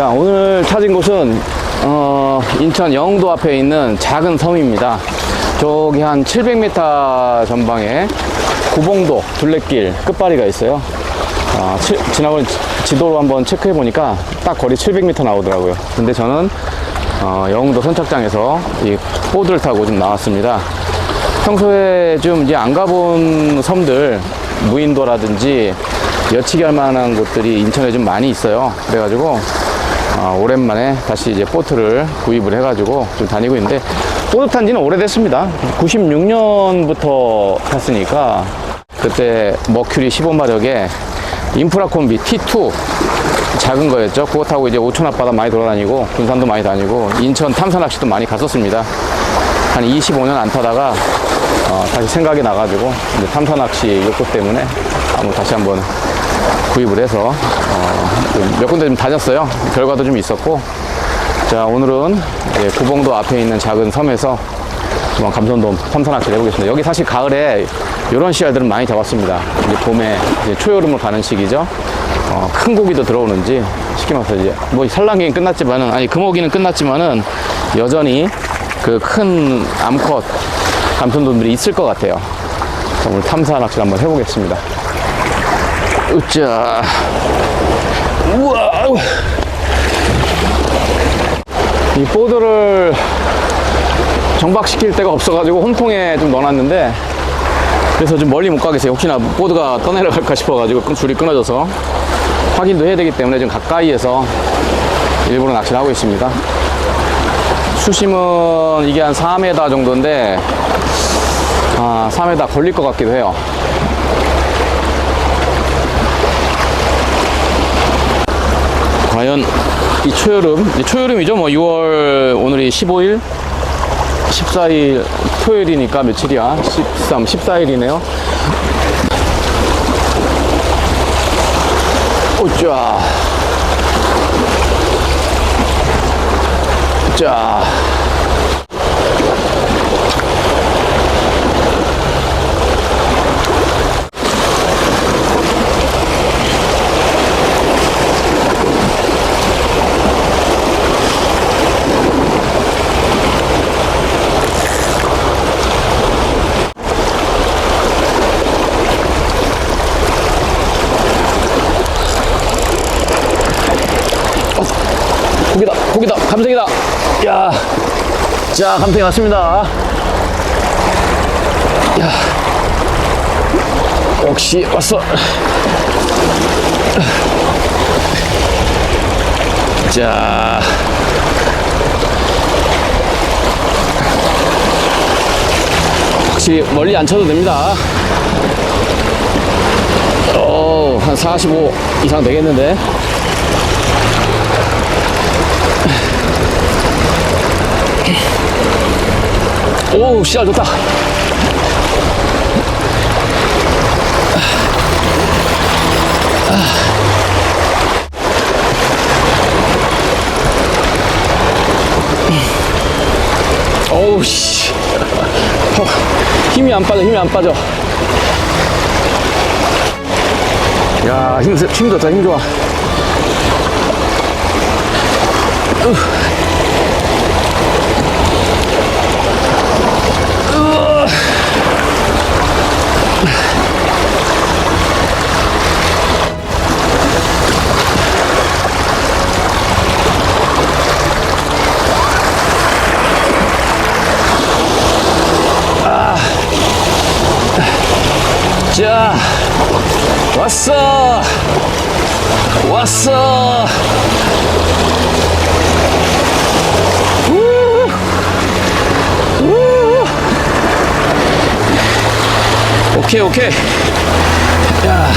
자, 오늘 찾은 곳은 어, 인천 영도 앞에 있는 작은 섬입니다. 저기 한 700m 전방에 구봉도 둘레길 끝바리가 있어요. 아, 치- 지난번 지- 지도로 한번 체크해 보니까 딱 거리 700m 나오더라고요. 근데 저는 어, 영도 선착장에서 이 보드를 타고 좀 나왔습니다. 평소에 좀 이제 안 가본 섬들 무인도라든지 여치기 할 만한 곳들이 인천에 좀 많이 있어요. 그래가지고 아, 오랜만에 다시 이제 보트를 구입을 해가지고 좀 다니고 있는데 보트 탄 지는 오래됐습니다. 96년부터 탔으니까 그때 머큐리 15마력에 인프라 콤비 T2 작은 거였죠. 그거 타고 이제 오천 앞바다 많이 돌아다니고 군산도 많이 다니고 인천 탐사 낚시도 많이 갔었습니다. 한 25년 안 타다가 어, 다시 생각이 나가지고 이제 탐사 낚시 욕구 때문에 한번 다시 한번 구입을 해서 어, 좀 몇 군데 좀 다녔어요. 결과도 좀 있었고 자 오늘은 이제 구봉도 앞에 있는 작은 섬에서 한번 감선돔 탐사 낚시를 해보겠습니다. 여기 사실 가을에 이런 씨알들은 많이 잡았습니다. 이제 봄에 이제 초여름을 가는 시기죠. 어, 큰 고기도 들어오는지 쉽게 말해서 이제 뭐 산란기는 끝났지만은 아니 금어기는 끝났지만은 여전히 그 큰 암컷 감선돔들이 있을 것 같아요. 자, 오늘 탐사 낚시를 한번 해보겠습니다. 으짜. 우와. 이 보드를 정박시킬 데가 없어가지고 홈통에 좀 넣어놨는데 그래서 좀 멀리 못 가겠어요. 혹시나 보드가 떠내려갈까 싶어가지고 끈- 줄이 끊어져서 확인도 해야 되기 때문에 좀 가까이에서 일부러 낚시를 하고 있습니다. 수심은 이게 한 4m 정도인데 아, 3m 걸릴 것 같기도 해요. 과연 이 초여름, 이 초여름이죠. 뭐 6월 오늘이 15일, 14일 토요일이니까 며칠이야? 13, 14일이네요. 오짜. 자. 고기다, 고기다, 감성이다. 야, 자, 감성이 왔습니다. 야, 역시 왔어. 자, 확실히 멀리 안 쳐도 됩니다. 어, 한 45 이상 되겠는데. 오, 씨알 좋다. 어우, 씨. 어, 힘이 안 빠져, 힘이 안 빠져. 야, 힘, 세- 힘 좋다, 힘 좋아. 자, 왔어! 왔어! 오케이, 오케이. 야.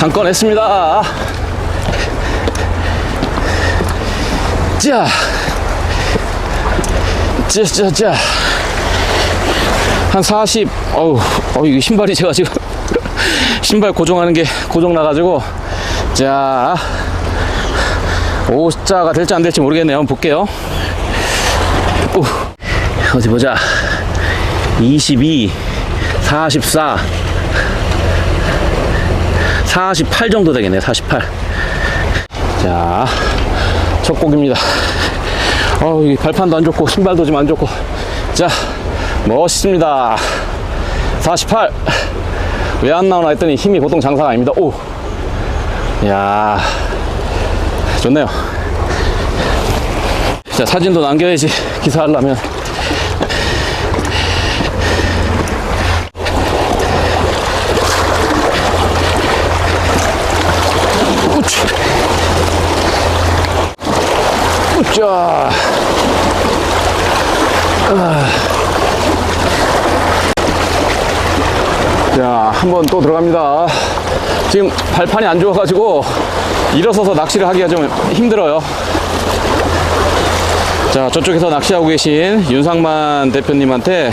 한 건 했습니다. 자. 자, 자, 자. 한 40, 어우, 어, 이거 신발이 제가 지금 신발 고정하는 게 고정 나가지고 자, 5자가 될지 안 될지 모르겠네요. 한번 볼게요. 오, 어디 보자. 22, 44, 48 정도 되겠네요. 48. 자, 첫 곡입니다. 어우, 이 발판도 안 좋고, 신발도 좀 안 좋고. 자, 멋있습니다. 48. 왜 안 나오나 했더니 힘이 보통 장사가 아닙니다. 오. 야 좋네요. 자, 사진도 남겨야지. 기사하려면. 우치. 우짜. 자, 한번 또 들어갑니다. 지금 발판이 안 좋아가지고 일어서서 낚시를 하기가 좀 힘들어요. 자, 저쪽에서 낚시하고 계신 윤상만 대표님한테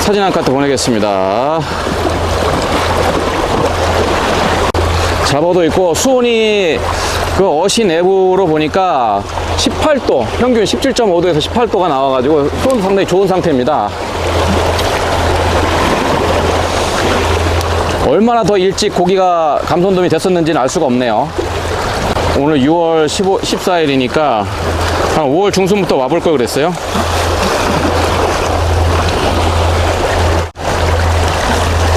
사진 한 카트 보내겠습니다. 잡어도 있고 수온이 그 어시 내부로 보니까 18도, 평균 17.5도에서 18도가 나와가지고 수온 상당히 좋은 상태입니다. 얼마나 더 일찍 고기가 감손돔이 됐었는지는 알 수가 없네요. 오늘 6월 15, 14일이니까 한 5월 중순부터 와볼 걸 그랬어요.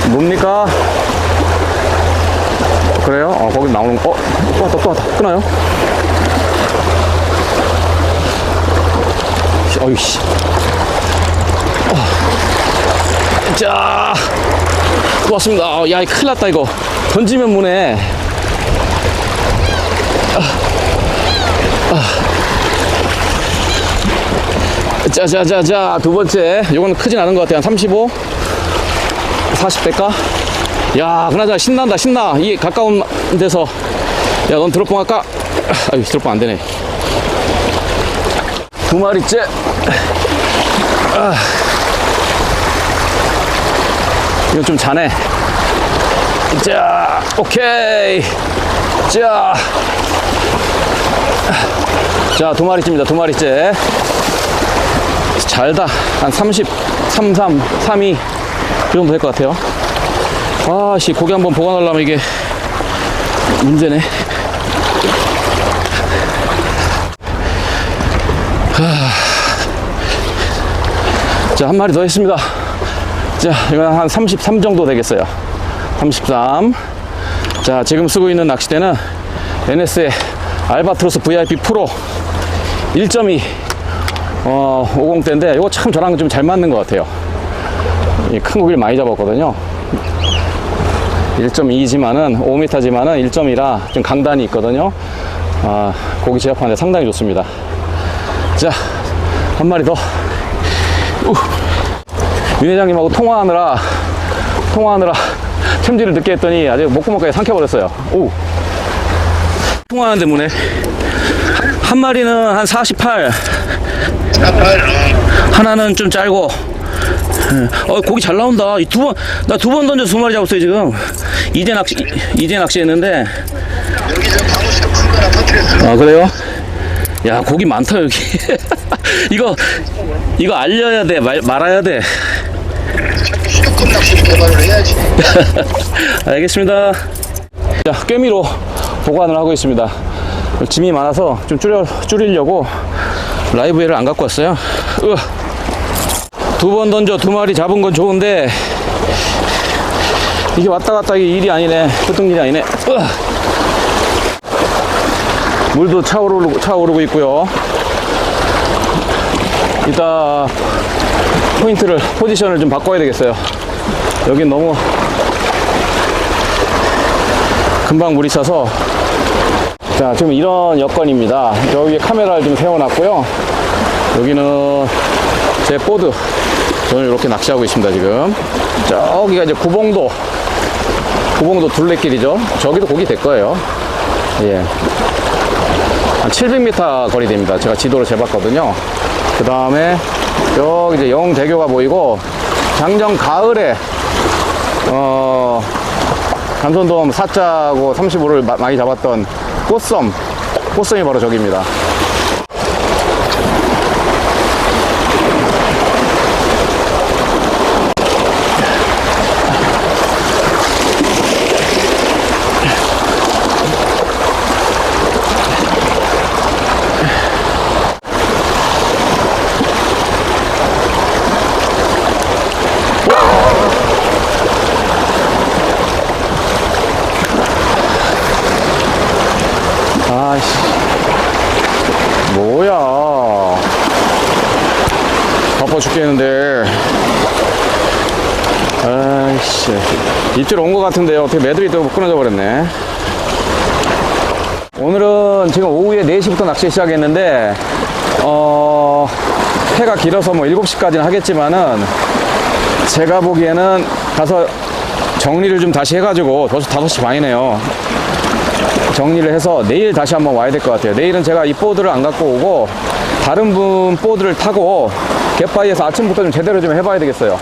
뭡니까? 그래요? 어, 거기 나오는 거. 어, 또 왔다, 또 왔다. 끊어요? 어이씨. 어. 자. 또 왔습니다. 아, 야, 큰일 났다, 이거. 던지면 무네. 자, 자, 자, 자, 두 번째. 이건 크진 않은 것 같아요. 한 35? 40 될까? 야, 그나저나 신난다, 신나. 이 가까운 데서. 야, 넌 드롭봉 할까? 아유, 드롭봉 안 되네. 두 마리째. 아. 이건 좀 자네. 자, 오케이. 자. 자, 두 마리째입니다. 두 마리째. 잘다. 한 30, 33, 32. 그 정도 될 것 같아요. 아, 씨, 고기 한번 보관하려면 이게 문제네. 하... 자, 한 마리 더 했습니다. 자, 이건 한 33 정도 되겠어요. 33. 자, 지금 쓰고 있는 낚시대는 NS의 알바트로스 VIP 프로 1.2 어, 50대인데 이거 참 저랑 좀 잘 맞는 것 같아요. 이큰 고기를 많이 잡았거든요. 1.2지만은 5m지만은 1.2라 좀 강단이 있거든요. 아, 고기 제압하는데 상당히 좋습니다. 자, 한 마리 더. 우. 윤 회장님하고 통화하느라 통화하느라 챔질을 늦게 했더니 아주 목구멍까지 삼켜버렸어요. 오. 통화하는 때문에 한 마리는 한 48, 하나는 좀 짧고. 어 고기 잘 나온다. 두 번 나 두 번 던져 두 마리 잡았어요 지금. 이제 낚시 이제 낚시했는데. 아 그래요? 야 고기 많다 여기. 이거 이거 알려야 돼 말, 말아야 돼. 수도권 낚시 개발을 해야지. 알겠습니다. 자, 꿰미로 보관을 하고 있습니다. 짐이 많아서 좀 줄여, 줄이려고 라이브웨를 안 갖고 왔어요. 두 번 던져 두 마리 잡은 건 좋은데 이게 왔다 갔다 이게 일이 아니네. 보통 일이 아니네. 으아. 물도 차오르고, 차오르고 있고요. 이따 포인트를, 포지션을 좀 바꿔야 되겠어요. 여긴 너무 금방 물이 차서. 자 지금 이런 여건입니다. 저 위에 카메라를 좀 세워놨고요. 여기는 제 보드. 저는 이렇게 낚시하고 있습니다 지금. 저기가 이제 구봉도 구봉도 둘레길이죠. 저기도 고기 될 거예요. 예. 한 700m 거리 됩니다. 제가 지도로 재봤거든요. 그 다음에 여기 이제 영대교가 보이고 작년 가을에 어 감손돔 4자고 35를 많이 잡았던 꽃섬. 꽃섬이 바로 저기입니다 죽겠는데. 아이씨. 입질 온 것 같은데 어떻게 매듭이 또 끊어져 버렸네. 오늘은 지금 오후에 4시부터 낚시 시작했는데, 어, 해가 길어서 뭐 7시까지는 하겠지만은, 제가 보기에는 가서 정리를 좀 다시 해가지고, 벌써 5시 반이네요. 정리를 해서 내일 다시 한번 와야 될 것 같아요. 내일은 제가 이 보드를 안 갖고 오고, 다른 분 보드를 타고, 갯바위에서 아침부터 좀 제대로 좀 해봐야 되겠어요.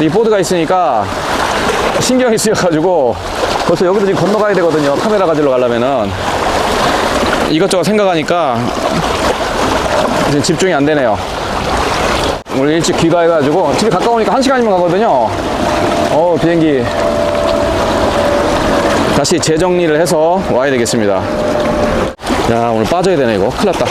이 보드가 있으니까, 신경이 쓰여가지고, 벌써 여기도 지금 건너가야 되거든요. 카메라 가지러 가려면은. 이것저것 생각하니까, 지금 집중이 안 되네요. 오늘 일찍 귀가해가지고, 집에 가까우니까 한 시간이면 가거든요. 어, 비행기. 다시 재정리를 해서 와야 되겠습니다. 야, 오늘 빠져야 되네, 이거. 큰일 났다.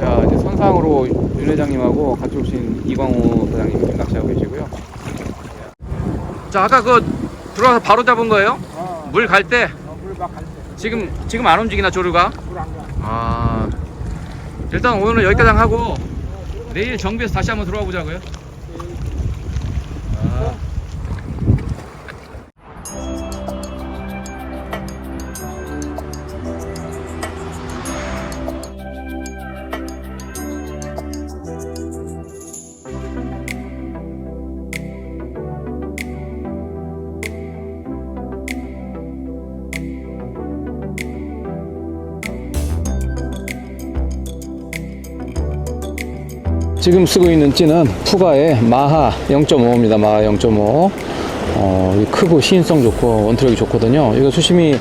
자, 이제 선상으로 윤 회장님하고 같이 오신 이광호 사장님 지금 낚시하고 계시고요. 자, 아까 그 들어와서 바로 잡은 거예요? 물갈 때? 지금 지금 안 움직이나 조류가? 아, 일단 오늘 여기까지 하고 내일 정비해서 다시 한번 들어와 보자고요. 아. 지금 쓰고 있는 찌는 푸가의 마하 0.5입니다. 마하 0.5. 어, 이 크고 시인성 좋고 원투력이 좋거든요. 이거 수심이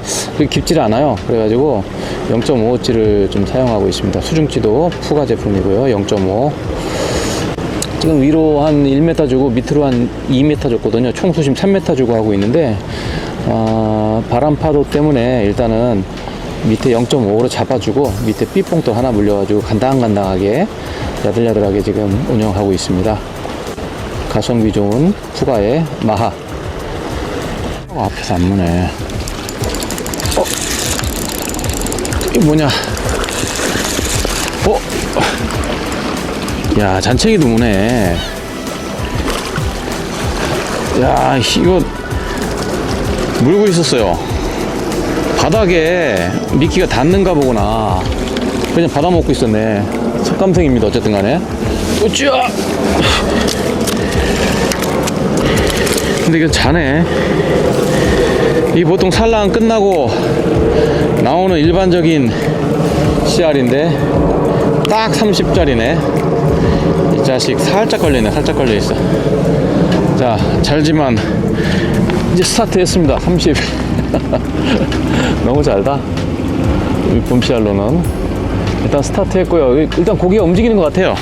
깊지 않아요. 그래가지고 0.5찌를 좀 사용하고 있습니다. 수중찌도 푸가 제품이고요. 0.5. 지금 위로 한 1m 주고 밑으로 한 2m 줬거든요. 총 수심 3m 주고 하고 있는데 어, 바람 파도 때문에 일단은 밑에 0.5로 잡아주고 밑에 삐뽕도 하나 물려가지고 간당간당하게 야들야들하게 지금 운영하고 있습니다. 가성비 좋은 푸가의 마하. 어, 앞에서 안 무네. 어? 이게 뭐냐? 어? 야, 잔챙이도 무네. 야, 이거 물고 있었어요. 바닥에 미끼가 닿는가 보구나. 그냥 받아 먹고 있었네. 석감생입니다. 어쨌든 간에. 으쌰! 근데 이거 자네. 이 보통 산란 끝나고 나오는 일반적인 CR인데 딱 30짜리네. 이 자식 살짝 걸리네. 살짝 걸려 있어. 자, 잘지만 이제 스타트 했습니다. 30. 너무 잘다. 이 봄시알로는 일단 스타트 했고요. 일단 고기가 움직이는 것 같아요.